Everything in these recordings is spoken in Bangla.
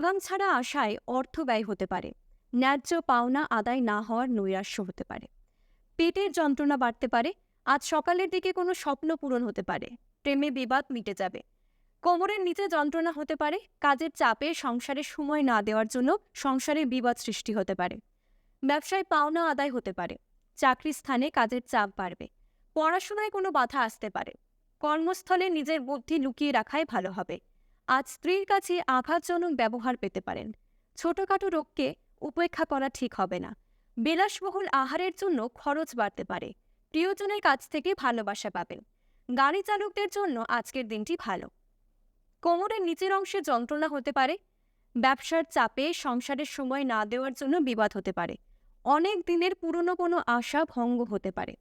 আগাম ছাড়া আশায় অর্থ ব্যয় হতে পারে, ন্যায্য পাওনা আদায় না হওয়ার নৈরাশ্য হতে পারে। পেটের যন্ত্রণা বাড়তে পারে, আজ সকালের দিকে কোনো স্বপ্ন পূরণ হতে পারে, প্রেমে বিবাদ মিটে যাবে। কোমরের নিচে যন্ত্রণা হতে পারে, কাজের চাপে সংসারে সময় না দেওয়ার জন্য সংসারে বিবাদ সৃষ্টি হতে পারে। ব্যবসায় পাওনা আদায় হতে পারে চাকরি স্থানে কাজের চাপ বাড়বে, পড়াশোনায় কোনো বাধা আসতে পারে। কর্মস্থলে নিজের বুদ্ধি লুকিয়ে রাখাই ভালো হবে। আজ স্ত্রীর কাছে আঘাতজনক ব্যবহার পেতে পারেন। ছোটখাটো রোগকে উপেক্ষা করা ঠিক হবে না। বিলাসবহুল আহারের জন্য খরচ বাড়তে পারে। প্রিয়জনের কাছ থেকে ভালোবাসা পাবেন। গাড়ি চালকদের জন্য আজকের দিনটি ভালো। কোমরের নিচের অংশে যন্ত্রণা হতে পারে। ব্যবসার চাপে সংসারের সময় না দেওয়ার জন্য বিবাদ হতে পারে। অনেক দিনের পুরনো কোনো আশা ভঙ্গ হতে পারে।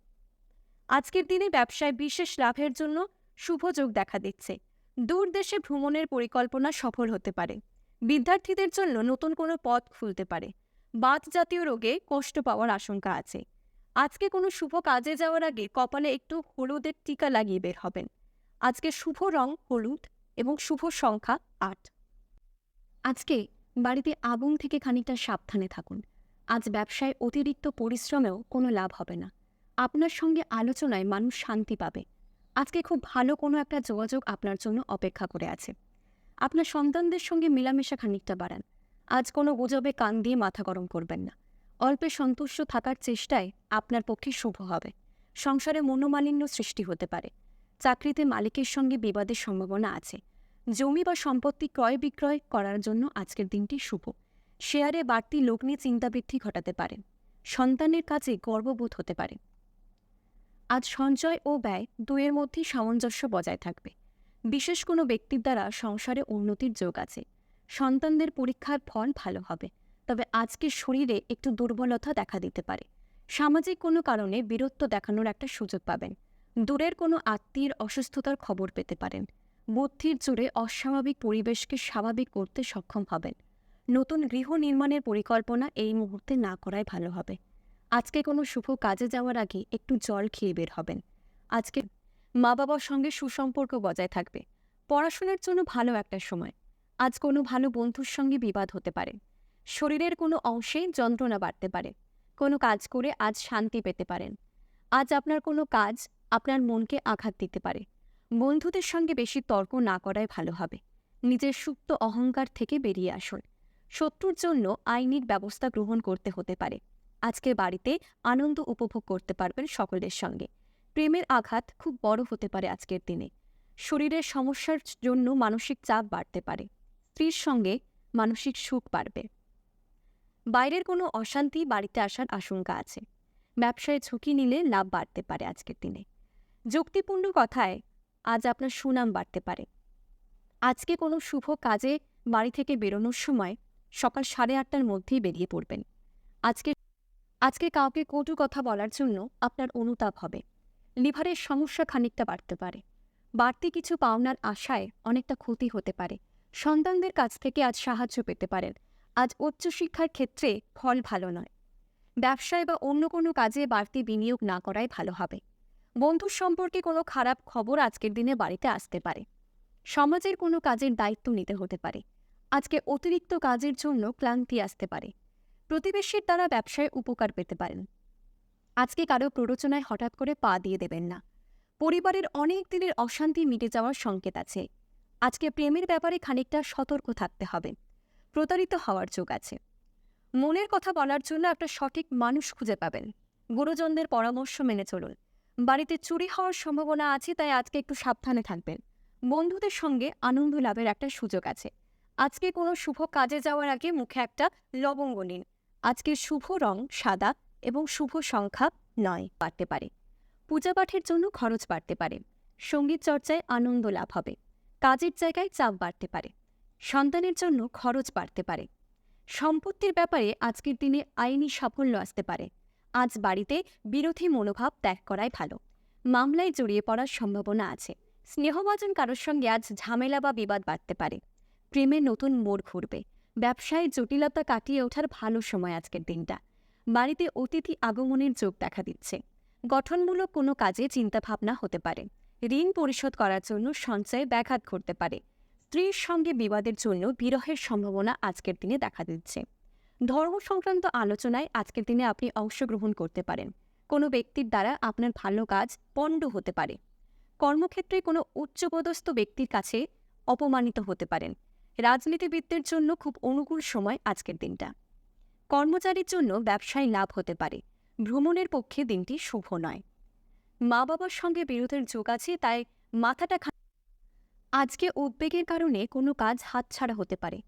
আজকের দিনে ব্যবসায় বিশেষ লাভের জন্য শুভ যোগ দেখা দিচ্ছে। দূর দেশে ভ্রমণের পরিকল্পনা সফল হতে পারে। বিদ্যার্থীদের জন্য নতুন কোনো পথ খুলতে পারে। বাত জাতীয় রোগে কষ্ট পাওয়ার আশঙ্কা আছে। আজকে কোনো শুভ কাজে যাওয়ার আগে কপালে একটু হলুদের টিকা লাগিয়ে বের হবেন। আজকে শুভ রং হলুদ এবং শুভ সংখ্যা আট। আজকে বাড়িতে আগুন থেকে খানিকটা সাবধানে থাকুন। আজ ব্যবসায় অতিরিক্ত পরিশ্রমেও কোনো লাভ হবে না। আপনার সঙ্গে আলোচনায় মানুষ শান্তি পাবে। আজকে খুব ভালো কোনো একটা যোগাযোগ আপনার জন্য অপেক্ষা করে আছে। আপনার সন্তানদের সঙ্গে মেলামেশা খানিকটা বাড়ান। আজ কোনো গুজবে কান দিয়ে মাথা গরম করবেন না। অল্পে সন্তুষ্ট থাকার চেষ্টায় আপনার পক্ষে শুভ হবে। সংসারে মনোমালিন্য সৃষ্টি হতে পারে। চাকরিতে মালিকের সঙ্গে বিবাদের সম্ভাবনা আছে। জমি বা সম্পত্তি ক্রয় বিক্রয় করার জন্য আজকের দিনটি শুভ। শেয়ারে বাড়তি লগ্নি চিন্তাবৃদ্ধি ঘটাতে পারেন। সন্তানের কাছে গর্ববোধ হতে পারে। আজ সঞ্চয় ও ব্যয় দুয়ের মধ্যেই সামঞ্জস্য বজায় থাকবে। বিশেষ কোনো ব্যক্তির দ্বারা সংসারে উন্নতির যোগ আছে। সন্তানদের পরীক্ষার ফল ভালো হবে, তবে আজকে শরীরে একটু দুর্বলতা দেখা দিতে পারে। সামাজিক কোনো কারণে বীরত্ব দেখানোর একটা সুযোগ পাবেন। দূরের কোনো আত্মীয়ের অসুস্থতার খবর পেতে পারেন। বুদ্ধির জোরে অস্বাভাবিক পরিবেশকে স্বাভাবিক করতে সক্ষম হবেন। নতুন গৃহ নির্মাণের পরিকল্পনা এই মুহূর্তে না করাই ভালো হবে। আজকে কোনো শুভ কাজে যাওয়ার আগে একটু জল খেয়ে বের হবেন। আজকে মা বাবার সঙ্গে সুসম্পর্ক বজায় থাকবে। পড়াশোনার জন্য ভালো একটা সময়। আজ কোনো ভালো বন্ধুর সঙ্গে বিবাদ হতে পারে। শরীরের কোনো অংশে যন্ত্রণা বাড়তে পারে। কোনো কাজ করে আজ শান্তি পেতে পারেন। আজ আপনার কোনো কাজ আপনার মনকে আঘাত দিতে পারে। বন্ধুদের সঙ্গে বেশি তর্ক না করাই ভালো হবে। নিজের সুপ্ত অহংকার থেকে বেরিয়ে আসুন। শত্রুর জন্য আইনিক ব্যবস্থা গ্রহণ করতে হতে পারে। আজকে বাড়িতে আনন্দ উপভোগ করতে পারবেন সকলের সঙ্গে। প্রেমের আঘাত খুব বড় হতে পারে আজকের দিনে। শরীরের সমস্যার জন্য মানসিক চাপ বাড়তে পারে। স্ত্রীর সঙ্গে মানসিক সুখ বাড়বে। বাইরের কোনো অশান্তি বাড়িতে আসার আশঙ্কা আছে। ব্যবসায় ঝুঁকি নিলে লাভ বাড়তে পারে আজকের দিনে। যুক্তিপূর্ণ কথায় আজ আপনার সুনাম বাড়তে পারে। আজকে কোনো শুভ কাজে বাড়ি থেকে বেরোনোর সময় সকাল সাড়ে আটটার মধ্যেই বেরিয়ে পড়বেন। আজকে আজকে কাউকে কটু কথা বলার জন্য আপনার অনুতাপ হবে। লিভারের সমস্যা খানিকটা বাড়তে পারে। বাড়তি কিছু পাওনার আশায় অনেকটা ক্ষতি হতে পারে। সন্তানদের কাছ থেকে আজ সাহায্য পেতে পারেন। আজ উচ্চশিক্ষার ক্ষেত্রে ফল ভালো নয়। ব্যবসায় বা অন্য কোনো কাজে বাড়তি বিনিয়োগ না করাই ভালো হবে। বন্ধুর সম্পর্কে কোনো খারাপ খবর আজকের দিনে বাড়িতে আসতে পারে। সমাজের কোনো কাজের দায়িত্ব নিতে হতে পারে। আজকে অতিরিক্ত কাজের জন্য ক্লান্তি আসতে পারে। প্রতিবেশীর দ্বারা ব্যবসায় উপকার পেতে পারেন। আজকে কারও প্ররোচনায় হঠাৎ করে পা দিয়ে দেবেন না। পরিবারের অনেক দিনের অশান্তি মিটে যাওয়ার সংকেত আছে। আজকে প্রেমের ব্যাপারে খানিকটা সতর্ক থাকতে হবে। প্রতারিত হওয়ার যোগ আছে। মনের কথা বলার জন্য একটা সঠিক মানুষ খুঁজে পাবেন। গুরুজনদের পরামর্শ মেনে চলুন। বাড়িতে চুরি হওয়ার সম্ভাবনা আছে, তাই আজকে একটু সাবধানে থাকবেন। বন্ধুদের সঙ্গে আনন্দ লাভের একটা সুযোগ আছে। আজকে কোনো শুভ কাজে যাওয়ার আগে মুখে একটা লবঙ্গ নিন। আজকের শুভ রং সাদা এবং শুভ সংখ্যা নয়। বাড়তে পারে। পূজা পাঠের জন্য খরচ বাড়তে পারে। সংগীত চর্চায় আনন্দ লাভ হবে। কাজের জায়গায় চাপ বাড়তে পারে। সন্তানের জন্য খরচ বাড়তে পারে। সম্পত্তির ব্যাপারে আজকের দিনে আইনি সাফল্য আসতে পারে। আজ বাড়িতে বিরোধী মনোভাব ত্যাগ করাই ভালো। মামলায় জড়িয়ে পড়ার সম্ভাবনা আছে। স্নেহভাজন কারোর সঙ্গে আজ ঝামেলা বা বিবাদ বাড়তে পারে। প্রেমে নতুন মোড় ঘুরবে। ব্যবসায় জটিলতা কাটিয়ে ওঠার ভালো সময় আজকের দিনটা। বাড়িতে অতিথি আগমনের যোগ দেখা দিচ্ছে। গঠনমূলক কোনো কাজে চিন্তাভাবনা হতে পারে। ঋণ পরিশোধ করার জন্য সঞ্চয়ে ব্যাঘাত ঘটতে পারে। স্ত্রীর সঙ্গে বিবাদের জন্য বিরহের সম্ভাবনা আজকের দিনে দেখা দিচ্ছে। ধর্ম সংক্রান্ত আলোচনায় আজকের দিনে আপনি অংশগ্রহণ করতে পারেন। কোনো ব্যক্তির দ্বারা আপনার ভালো কাজ পণ্ড হতে পারে। কর্মক্ষেত্রে কোনো উচ্চপদস্থ ব্যক্তির কাছে অপমানিত হতে পারেন। রাজনীতিবিদদের জন্য খুব অনুকূল সময় আজকের দিনটা। কর্মচারীর জন্য ব্যবসায় লাভ হতে পারে, ভ্রমণের পক্ষে দিনটি শুভ নয়। মা বাবার সঙ্গে বিরোধের যোগ আছে, তাই মাথাটা আজকে উদ্বেগের কারণে কোনো কাজ হাতছাড়া হতে পারে।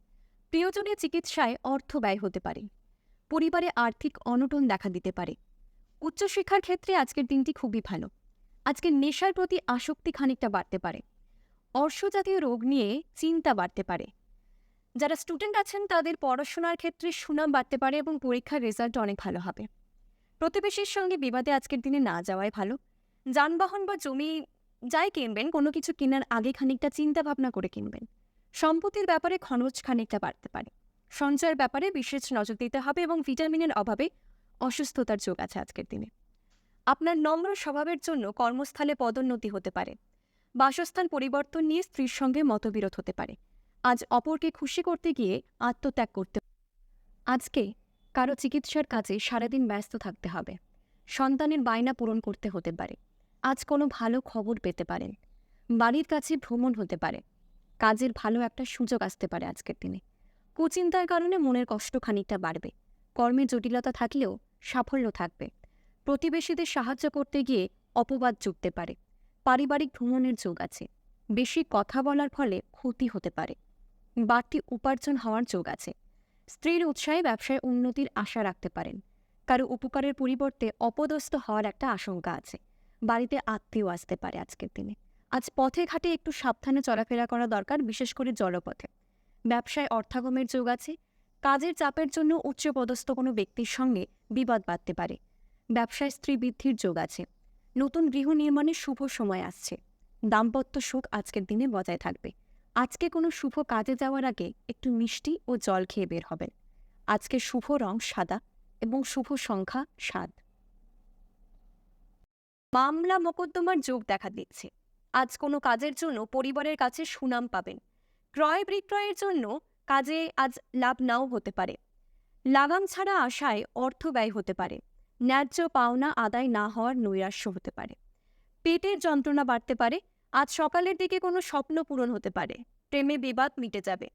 প্রিয়জনের চিকিৎসায় অর্থ ব্যয় হতে পারে। পরিবারে আর্থিক অনটন দেখা দিতে পারে। উচ্চশিক্ষার ক্ষেত্রে আজকের দিনটি খুবই ভালো। আজকে নেশার প্রতি আসক্তি খানিকটা বাড়তে পারে। অর্শজাতীয় রোগ নিয়ে চিন্তা বাড়তে পারে। যারা স্টুডেন্ট আছেন, তাদের পড়াশোনার ক্ষেত্রে সুনাম বাড়তে পারে এবং পরীক্ষার রেজাল্ট অনেক ভালো হবে। প্রতিবেশীর সঙ্গে বিবাদে আজকের দিনে না যাওয়াই ভালো। যানবাহন বা জমি যাই কিনবেন, কোনো কিছু কেনার আগে খানিকটা চিন্তা ভাবনা করে কিনবেন। সম্পত্তির ব্যাপারে খরচ খানিকটা বাড়তে পারে। সঞ্চয়ের ব্যাপারে বিশেষ নজর দিতে হবে এবং ভিটামিনের অভাবে অসুস্থতার যোগ আছে আজকের দিনে। আপনার নম্র স্বভাবের জন্য কর্মস্থলে পদোন্নতি হতে পারে। বাসস্থান পরিবর্তন নিয়ে স্ত্রীর সঙ্গে মতবিরোধ হতে পারে। আজ অপরকে খুশি করতে গিয়ে আত্মত্যাগ করতে আজকে কারও চিকিৎসার কাজে সারাদিন ব্যস্ত থাকতে হবে। সন্তানের বায়না পূরণ করতে হতে পারে। আজ কোনো ভালো খবর পেতে পারেন। বাড়ির কাছে ভ্রমণ হতে পারে। কাজের ভালো একটা সুযোগ আসতে পারে আজকের দিনে। কুচিন্তার কারণে মনের কষ্ট খানিকটা বাড়বে। কর্মে জটিলতা থাকলেও সাফল্য থাকবে। প্রতিবেশীদের সাহায্য করতে গিয়ে অপবাদ জুটতে পারে। পারিবারিক ভ্রমণের যোগ আছে। বেশি কথা বলার ফলে ক্ষতি হতে পারে। বাড়তি উপার্জন হওয়ার যোগ আছে। স্ত্রীর উৎসাহে ব্যবসায় উন্নতির আশা রাখতে পারেন। কারও উপকারের পরিবর্তে অপদস্থ হওয়ার একটা আশঙ্কা আছে। বাড়িতে আত্মীয় আসতে পারে আজকের দিনে। আজ পথে ঘাটে একটু সাবধানে চলাফেরা করা দরকার, বিশেষ করে জলপথে। ব্যবসায় অর্থাগমের যোগ আছে। কাজের চাপের জন্য উচ্চপদস্থ কোনো ব্যক্তির সঙ্গে বিবাদ বাঁধতে পারে। ব্যবসায় স্ত্রী বৃদ্ধির যোগ আছে। নতুন গৃহ নির্মাণের শুভ সময় আসছে। দাম্পত্য সুখ আজকের দিনে বজায় থাকবে। আজকে কোনো শুভ কাজে যাওয়ার আগে একটু মিষ্টি ও জল খেয়ে বের হবেন। আজকে শুভ রং সাদা এবং শুভ সংখ্যা সাত। মামলা মোকদ্দমার যোগ দেখা দিচ্ছে। আজ কোনো কাজের জন্য পরিবারের কাছে সুনাম পাবেন। ক্রয় বিক্রয়ের জন্য কাজে আজ লাভ নাও হতে পারে। লাগাম ছাড়া আশায় অর্থ ব্যয় হতে পারে। ন্যায্য পাওনা আদায় না হওয়ার নৈরাশ্য হতে পারে। পেটের যন্ত্রণা বাড়তে পারে আজ সকালের দিকে কোনো স্বপ্ন পূরণ হতে পারে। প্রেমে বিবাদ মিটে যাবে।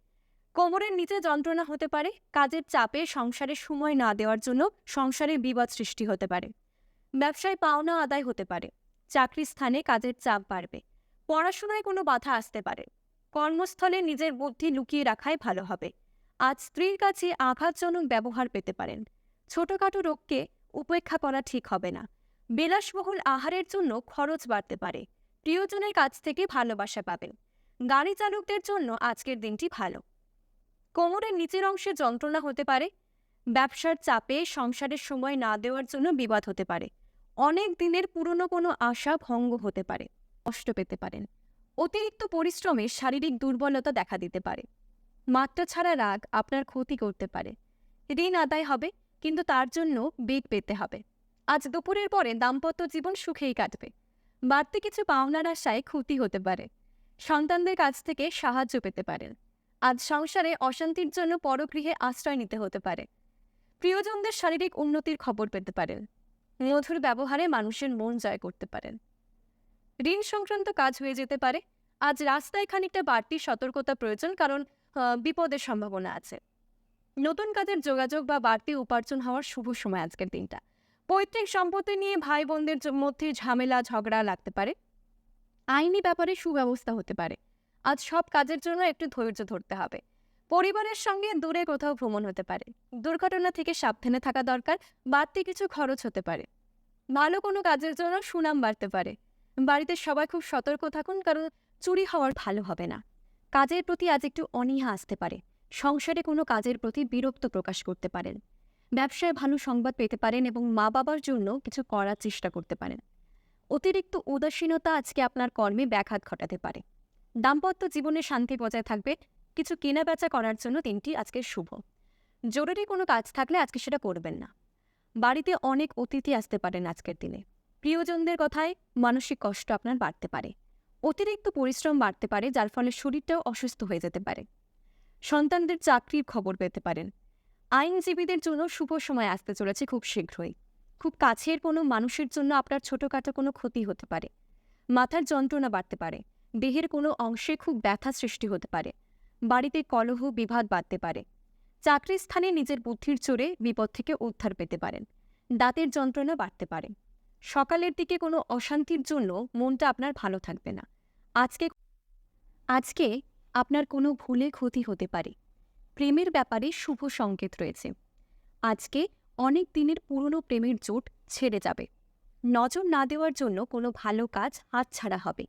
কোমরের নিচে যন্ত্রণা হতে পারে। কাজের চাপে সংসারে সময় না দেওয়ার জন্য সংসারে বিবাদ সৃষ্টি হতে পারে। ব্যবসায় পাওনা আদায় হতে পারে। চাকরির স্থানে কাজের চাপ বাড়বে। পড়াশোনায় কোনো বাধা আসতে পারে। কর্মস্থলে নিজের বুদ্ধি লুকিয়ে রাখাই ভালো হবে। আজ স্ত্রীর কাছে আঘাতজনক ব্যবহার পেতে পারেন। ছোটখাটো রোগকে উপেক্ষা করা ঠিক হবে না। বিলাসবহুল আহারের জন্য খরচ বাড়তে পারে। প্রিয়জনের কাছ থেকে ভালোবাসা পাবেন। গাড়ি চালকদের জন্য আজকের দিনটি ভালো। কোমরের নিচের অংশে যন্ত্রণা হতে পারে। ব্যবসার চাপে সংসারের সময় না দেওয়ার জন্য বিবাদ হতে পারে। অনেক দিনের পুরনো কোনো আশা ভঙ্গ হতে পারে। কষ্ট পেতে পারেন। অতিরিক্ত পরিশ্রমে শারীরিক দুর্বলতা দেখা দিতে পারে। মাত্রা ছাড়া রাগ আপনার ক্ষতি করতে পারে। ঋণ আদায় হবে, কিন্তু তার জন্য বেগ পেতে হবে। আজ দুপুরের পরে দাম্পত্য জীবন সুখেই কাটবে। বাড়তি কিছু পাওনার আশায় ক্ষতি হতে পারে। সন্তানদের কাছ থেকে সাহায্য পেতে পারেন। আজ সংসারে অশান্তির জন্য পরগৃহে আশ্রয় নিতে হতে পারে। প্রিয়জনদের শারীরিক উন্নতির খবর পেতে পারেন। মধুর ব্যবহারে মানুষের মন জয় করতে পারেন। ঋণ সংক্রান্ত কাজ হয়ে যেতে পারে। আজ রাস্তায় খানিকটা বাড়তি সতর্কতা প্রয়োজন কারণ বিপদের সম্ভাবনা আছে। নতুন কাজের যোগাযোগ বা বাড়তি উপার্জন হওয়ার শুভ সময় আজকের দিনটা। পৈতৃক সম্পত্তি নিয়ে ভাই বোনদের মধ্যে ঝামেলা, ঝগড়া লাগতে পারে। আইনি ব্যাপারে সুব্যবস্থা হতে পারে। আজ সব কাজের জন্য একটু ধৈর্য ধরতে হবে। পরিবারের সঙ্গে দূরে কোথাও ভ্রমণ হতে পারে। দুর্ঘটনা থেকে সাবধানে থাকা দরকার। বাড়তি কিছু খরচ হতে পারে। ভালো কোনো কাজের জন্য সুনাম বাড়তে পারে। বাড়িতে সবাই খুব সতর্ক থাকুন, কারণ চুরি হওয়ার ভালো হবে না। কাজের প্রতি আজ একটু অনীহা আসতে পারে। সংসারে কোনো কাজের প্রতি বিরক্ত প্রকাশ করতে পারেন। ব্যবসায় ভালো সংবাদ পেতে পারেন এবং মা বাবার জন্য কিছু করার চেষ্টা করতে পারেন। অতিরিক্ত উদাসীনতা আজকে আপনার কর্মে ব্যাঘাত ঘটাতে পারে। দাম্পত্য জীবনে শান্তি বজায় থাকবে। কিছু কেনাবেচা করার জন্য দিনটি আজকে শুভ। জরুরি কোনো কাজ থাকলে আজকে সেটা করবেন না। বাড়িতে অনেক অতিথি আসতে পারেন আজকের দিনে। প্রিয়জনদের কথায় মানসিক কষ্ট আপনার বাড়তে পারে। অতিরিক্ত পরিশ্রম বাড়তে পারে, যার ফলে শরীরটাও অসুস্থ হয়ে যেতে পারে। সন্তানদের চাকরির খবর পেতে পারেন। আইনজীবীদের জন্য শুভ সময় আসতে চলেছে খুব শীঘ্রই। খুব কাছের কোনো মানুষের জন্য আপনার ছোটোখাটো কোনো ক্ষতি হতে পারে। মাথার যন্ত্রণা বাড়তে পারে। দেহের কোনো অংশে খুব ব্যথা সৃষ্টি হতে পারে। বাড়িতে কলহ বিভাদ বাড়তে পারে। চাকরির স্থানে নিজের বুদ্ধির চোরে বিপদ থেকে উদ্ধার পেতে পারেন। দাঁতের যন্ত্রণা বাড়তে পারে। সকালের দিকে কোনো অশান্তির জন্য মনটা আপনার ভালো থাকবে না। আজকে আজকে আপনার কোনো ভুলে ক্ষতি হতে পারে। প্রেমের ব্যাপারে শুভ সংকেত রয়েছে। আজকে অনেক দিনের পুরনো প্রেমের জোট ছেড়ে যাবে। নজর না দেওয়ার জন্য কোনো ভালো কাজ হাতছাড়া হবে।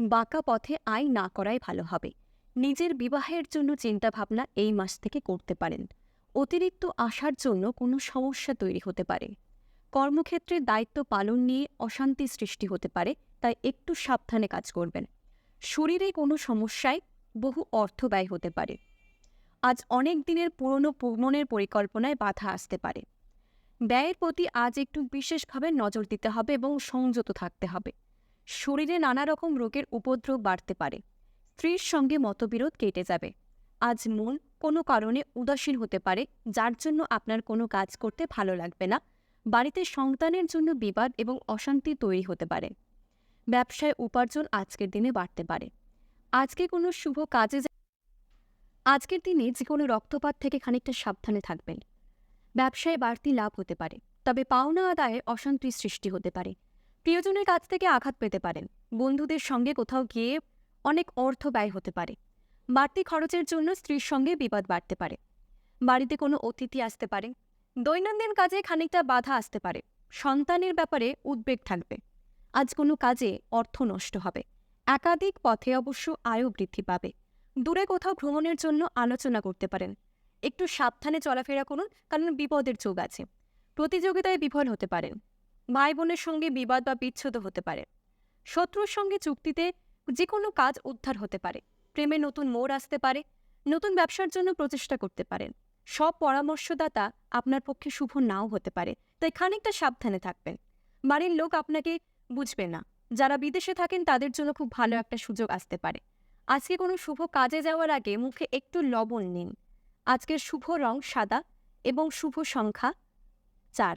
বাঁকা পথে আয় না করাই ভালো হবে। নিজের বিবাহের জন্য চিন্তাভাবনা এই মাস থেকে করতে পারেন। অতিরিক্ত আসার জন্য কোনো সমস্যা তৈরি হতে পারে। কর্মক্ষেত্রে দায়িত্ব পালন নিয়ে অশান্তি সৃষ্টি হতে পারে, তাই একটু সাবধানে কাজ করবেন। শরীরে কোনো সমস্যায় বহু অর্থ ব্যয় হতে পারে। আজ অনেক দিনের পুরনো ভ্রমণের পরিকল্পনায় বাধা আসতে পারে। ব্যয়ের প্রতি আজ একটু বিশেষভাবে নজর দিতে হবে এবং সংযত থাকতে হবে। শরীরে নানা রকম রোগের উপদ্রব বাড়তে পারে। স্ত্রীর সঙ্গে মতবিরোধ কেটে যাবে। আজ মন কোনো কারণে উদাসীন হতে পারে, যার জন্য আপনার কোনো কাজ করতে ভালো লাগবে না। বাড়িতে সন্তানের জন্য বিবাদ এবং অশান্তি তৈরি হতে পারে। ব্যবসায় উপার্জন আজকের দিনে বাড়তে পারে। আজকে কোনো শুভ কাজে আজকের দিনে যে কোনো রক্তপাত থেকে খানিকটা সাবধানে থাকবেন। ব্যবসায় বাড়তি লাভ হতে পারে, তবে পাওনা আদায়ে অশান্তির সৃষ্টি হতে পারে। প্রিয়জনের কাছ থেকে আঘাত পেতে পারেন, বন্ধুদের সঙ্গে কোথাও গিয়ে অনেক অর্থ ব্যয় হতে পারে। বাড়তি খরচের জন্য স্ত্রীর সঙ্গে বিবাদ বাড়তে পারে। বাড়িতে কোনো অতিথি আসতে পারে, দৈনন্দিন কাজে খানিকটা বাধা আসতে পারে, সন্তানের ব্যাপারে উদ্বেগ থাকবে। আজ কোনো কাজে অর্থ নষ্ট হবে, একাধিক পথে অবশ্য আয়ও বৃদ্ধি পাবে। দূরে কোথাও ভ্রমণের জন্য আলোচনা করতে পারেন। একটু সাবধানে চলাফেরা করুন, কারণ বিপদের যোগ আছে। প্রতিযোগিতায় বিফল হতে পারেন। ভাই বোনের সঙ্গে বিবাদ বা বিচ্ছেদ হতে পারে। শত্রুর সঙ্গে চুক্তিতে যে কোনো কাজ উদ্ধার হতে পারে। প্রেমে নতুন মোড় আসতে পারে। নতুন ব্যবসার জন্য প্রচেষ্টা করতে পারেন। সব পরামর্শদাতা আপনার পক্ষে শুভ নাও হতে পারে। তাই খানিকটা সাবধানে থাকবেন। বাড়ির লোক আপনাকে বুঝবে না। যারা বিদেশে থাকেন তাদের জন্য খুব ভালো একটা সুযোগ আসতে পারে। আজকে কোনো শুভ কাজে যাওয়ার আগে মুখে একটু লবণ নিন। আজকের শুভ রং সাদা এবং শুভ সংখ্যা চার।